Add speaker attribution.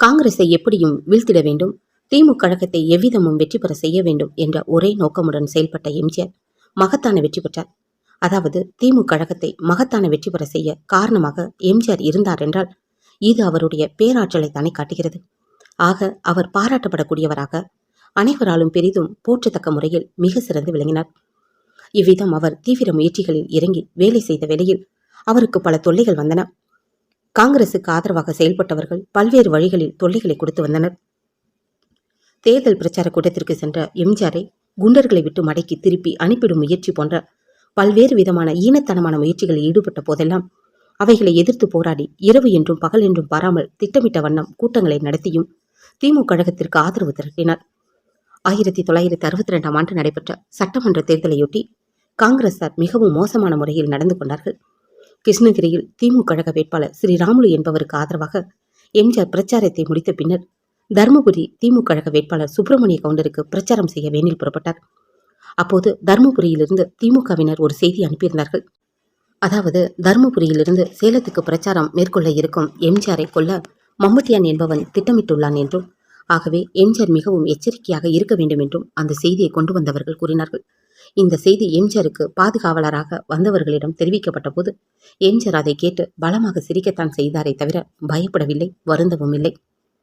Speaker 1: காங்கிரஸை எப்படியும் வீழ்த்திட வேண்டும். திமுக கழகத்தை எவ்விதமும் வெற்றி பெற செய்ய வேண்டும் என்ற ஒரே நோக்கமுடன் செயல்பட்ட எம்ஜிஆர் மகத்தான வெற்றி பெற்றார். அதாவது திமுக கழகத்தை மகத்தான வெற்றி பெற செய்ய காரணமாக எம்ஜிஆர் இருந்தார் என்றால் இது அவருடைய பேராற்றலை தானே காட்டுகிறது. ஆக அவர் பாராட்டப்படக்கூடியவராக அனைவராலும் பெரிதும் போற்றத்தக்க முறையில் மிக சிறந்து விளங்கினார். இவ்விதம் அவர் தீவிர முயற்சிகளில் இறங்கி வேலை செய்த வேளையில் அவருக்கு பல தொல்லைகள் வந்தன. காங்கிரசுக்கு ஆதரவாக செயல்பட்டவர்கள் பல்வேறு வழிகளில் தொல்லைகளை கொடுத்து வந்தனர். தேர்தல் பிரச்சார கூட்டத்திற்கு சென்ற எம்ஜிஆரை குண்டர்களை விட்டு மடக்கி திருப்பி அனுப்பிடும் முயற்சி போன்ற பல்வேறு விதமான ஈனத்தனமான முயற்சிகளில் ஈடுபட்ட போதெல்லாம் அவைகளை எதிர்த்து போராடி இரவு என்றும் பகல் என்றும் பாராமல் திட்டமிட்ட வண்ணம் கூட்டங்களை நடத்தியும் திமுக கழகத்திற்கு ஆதரவு திரட்டினார். ஆயிரத்தி தொள்ளாயிரத்தி அறுபத்தி ரெண்டாம் ஆண்டு நடைபெற்ற சட்டமன்ற தேர்தலையொட்டி காங்கிரசார் மிகவும் மோசமான முறையில் நடந்து கொண்டார்கள். கிருஷ்ணகிரியில் திமுக கழக வேட்பாளர் ஸ்ரீராமுலு என்பவருக்கு ஆதரவாக எம்ஜிஆர் பிரச்சாரத்தை முடித்த பின்னர் தருமபுரி திமுக கழக வேட்பாளர் சுப்பிரமணிய கவுண்டருக்கு பிரச்சாரம் செய்ய வேனில் புறப்பட்டார். அப்போது தருமபுரியிலிருந்து திமுகவினர் ஒரு செய்தி அனுப்பியிருந்தார்கள். அதாவது தருமபுரியிலிருந்து சேலத்துக்கு பிரச்சாரம் மேற்கொள்ள இருக்கும் எம்ஜிஆரை கொல்ல மம்முட்டியான் என்பவன் திட்டமிட்டுள்ளான் என்றும் ஆகவே எம்ஜிஆர் மிகவும் எச்சரிக்கையாக இருக்க வேண்டும் என்றும் அந்த செய்தியை கொண்டு வந்தவர்கள் கூறினார்கள். இந்த செய்தி எம்ஜிஆருக்கு பாதுகாவலராக வந்தவர்களிடம் தெரிவிக்கப்பட்ட போது எம்ஜிஆர் அதை கேட்டு பலமாக சிரிக்கத்தான் செய்தாரே தவிர பயப்படவில்லை வருந்தவும் இல்லை